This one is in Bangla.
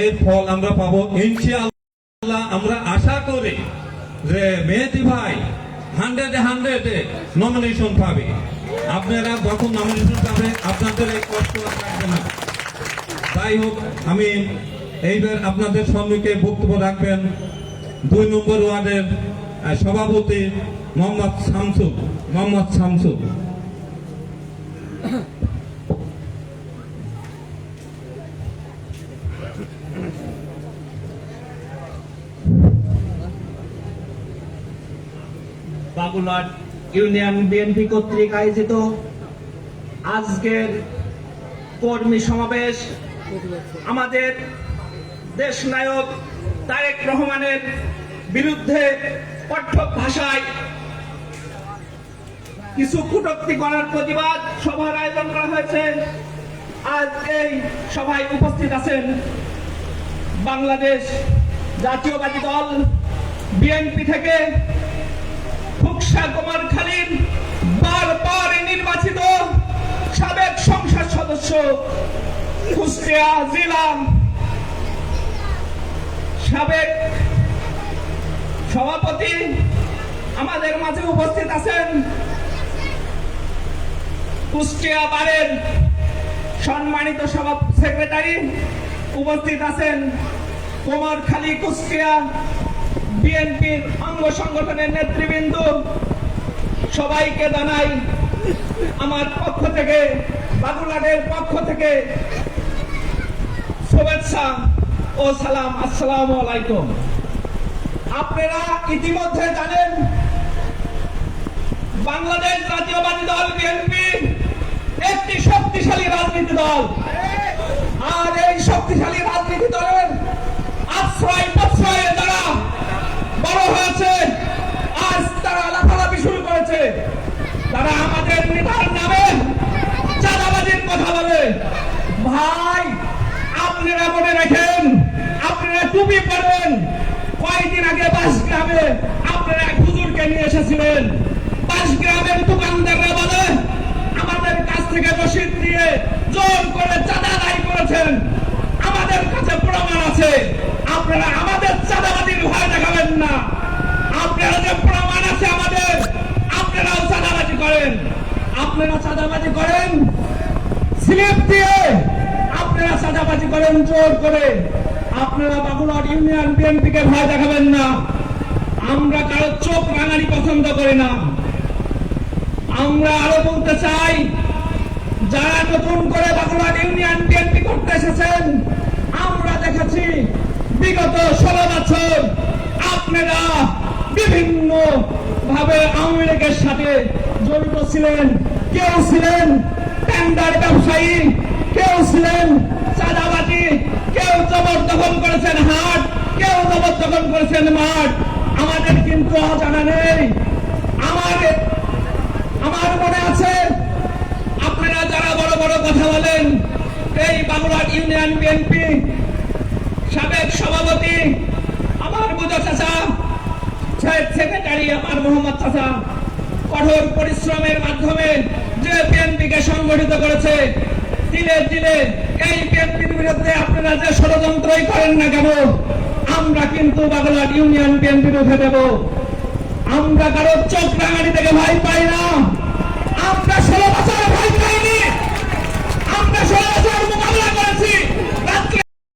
এর ফল আমরা পাবো ইনশাআল্লাহ আমরা আশা করি যে মেহেদি ভাই হান্ড্রেডে হান্ড্রেডে নমিনেশন পাবে। আপনারা যখন নমিনেশন পাবে, আপনাদের এই কষ্ট থাকবে না। তাই হোক, আমি এইবার আপনাদের সম্মুখে বক্তব্য রাখবেন। দুই নম্বর ওয়ার্ডের সভাপতি মোহাম্মদ শামসু মোহাম্মদ শামসু বাগুলাট ইউনিয়ন বিএনপি কর্তৃক আয়োজিত আজকের কর্মী সমাবেশ। আমাদের দেশ নায়ক তারেক রহমানের বিরুদ্ধে কঠোর ভাষায় কিছু কটূক্তি করার প্রতিবাদ সভার আয়োজন করা হয়েছে। আজ এই সভায় উপস্থিত আছেন বাংলাদেশ জাতীয়বাদী দল বিএনপি থেকে ফুকসা কুমার খালিদ বারবার নির্বাচিত সাবেক সংসদ সদস্য কুষ্টিয়া জেলা সাবেক সভাপতি আমাদের মাঝে উপস্থিত আছেন কুষ্টিয়া বারের সম্মানিত সভা সেক্রেটারি উপস্থিত আছেন কুমারখালী কুষ্টিয়া বিএনপির অঙ্গ সংগঠনের নেতৃবৃন্দ, সবাইকে জানাই আমার পক্ষ থেকে, বাগুলাটের পক্ষ থেকে শুভেচ্ছা ও সালাম। আসসালামু আলাইকুম। আপনারা ইতিমধ্যে জানেন, বাংলাদেশ জাতীয়বাদী দল, বিএনপি একটি শক্তিশালী রাজনীতি দল। আর এই শক্তিশালী রাজনীতি টুপি পরবেন কয়েকদিন আগে বাস গ্রামে আপনারা এক হুজুরকে নিয়ে এসেছিলেন। বাস গ্রামের দোকানদাররা বলে, আমাদের কাছ থেকে রসিদ দিয়ে জোর করে চাঁদা আদায় করেছেন। আমাদের কাছে প্রমাণ আছে। আপনারা আমাদের চাঁদাবাজির ভয় দেখাবেন না। আপনারা যে প্রমাণ আছে আমাদের, আপনারাও চাঁদাবাজি করেন। আপনারা চাঁদাবাজি করেন? স্লিপ দিয়ে আপনারা চাঁদাবাজি করেন জোর করে। আপনারা বাগুলাট ইউনিয়ন বিএনপিকে ভয় দেখাবেন না। আমরা কারও চোখ রাঙানি পছন্দ করি না। আমরা আরও বলতে চাই, যারা নতুন করে বাগুলাট ইউনিয়ন বিএনপি করতে এসেছেন, আমরা দেখেছি বিগত ষোলো বছর আপনারা বিভিন্ন ভাবে আওয়ামী লীগের সাথে জড়িত ছিলেন। কেউ ছিলেন টেন্ডার ব্যবসায়ী, কেউ ছিলেন চাঁদাবাজি, কেউ জবরদখল করেছেন হাট, কেউ জবরদখল করেছেন মাঠ। আমাদের কিন্তু অজানা নেই। আমার আমার মনে আছে, আপনারা যারা বড় বড় কথা বলেন, এই বাংলার ইউনিয়ন বিএনপি সাবেক সভাপতি আমার বুঝো চাচা সেক্রেটারি আমার মোহাম্মদ চাচা, কঠোর পরিশ্রমের মাধ্যমে যে বিএনপিকে সংগঠিত করেছে দিলে দিলে এই বিএনপির বিরুদ্ধে আপনারা যে ষড়যন্ত্রই করেন না কেন, আমরা কিন্তু বাংলার ইউনিয়ন বিএনপির উঠে দেব। আমরা কারও চোখ রাঙানি থেকে ভাই পাই না।